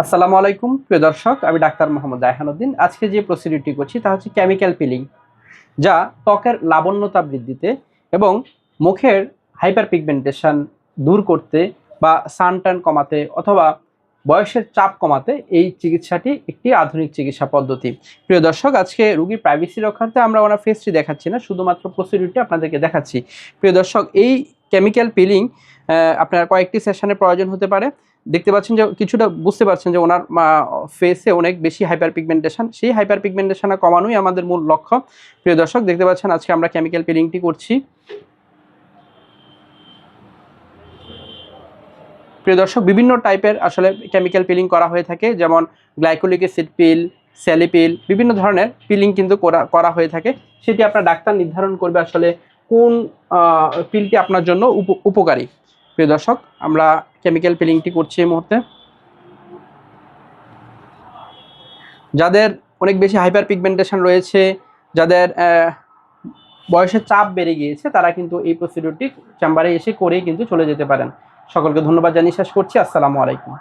আসসালামু আলাইকুম, প্রিয় দর্শক, আমি ডাক্তার মোহাম্মদ রায়হানুদ্দিন আজকে যে প্রসিডিউরটি করছি তা হচ্ছে কেমিক্যাল পিলিং যা ত্বকের লাবণ্যতা বৃদ্ধিতে এবং মুখের হাইপার পিগমেন্টেশন দূর করতে বা সানটান কমাতে অথবা বয়সের চাপ কমাতে এই চিকিৎসাটি একটি আধুনিক চিকিৎসা পদ্ধতি। প্রিয় দর্শক, আজকে রুগীর প্রাইভেসি রক্ষার্থে আমরা ওনার ফেসটি দেখাচ্ছি না, শুধুমাত্র প্রসিডিউরটি আপনাদেরকে দেখাচ্ছি। প্রিয় দর্শক, এই কেমিক্যাল পিলিং আপনার কয়েকটি সেশনের প্রয়োজন হতে পারে। দেখতে পাচ্ছেন যে কিছুটা বুঝতে পারছেন যে ওনার ফেসে অনেক বেশি হাইপার পিগমেন্টেশন সেই হাইপার পিগমেন্টেশনে কমানোই আমাদের মূল লক্ষ্য। প্রিয় দর্শক, দেখতে পাচ্ছেন আজকে আমরা কেমিক্যাল পিলিংটি করছি। প্রিয় দর্শক, বিভিন্ন টাইপের আসলে কেমিক্যাল পিলিং করা হয়ে থাকে। যেমন গ্লাইকোলিক অ্যাসিড পিল স্যালিপিল বিভিন্ন ধরনের পিলিং কিন্তু করা করা হয়ে থাকে। সেটি আপনার ডাক্তার নির্ধারণ করবে আসলে কোন পিলটি আপনার জন্য উপ- উপকারী। প্রিয় দর্শক, আমরা কেমিক্যাল পিলিংটি করছি এই মুহূর্তে। যাদের অনেক বেশি হাইপার পিগমেন্টেশন রয়েছে, যাদের বয়সের চাপ বেড়ে গিয়েছে, তারা কিন্তু এই প্রসিডিউরটি চেম্বারে এসে করেই কিন্তু চলে যেতে পারেন। সকলকে ধন্যবাদ জানিয়ে শেষ করছি। আসসালামু আলাইকুম।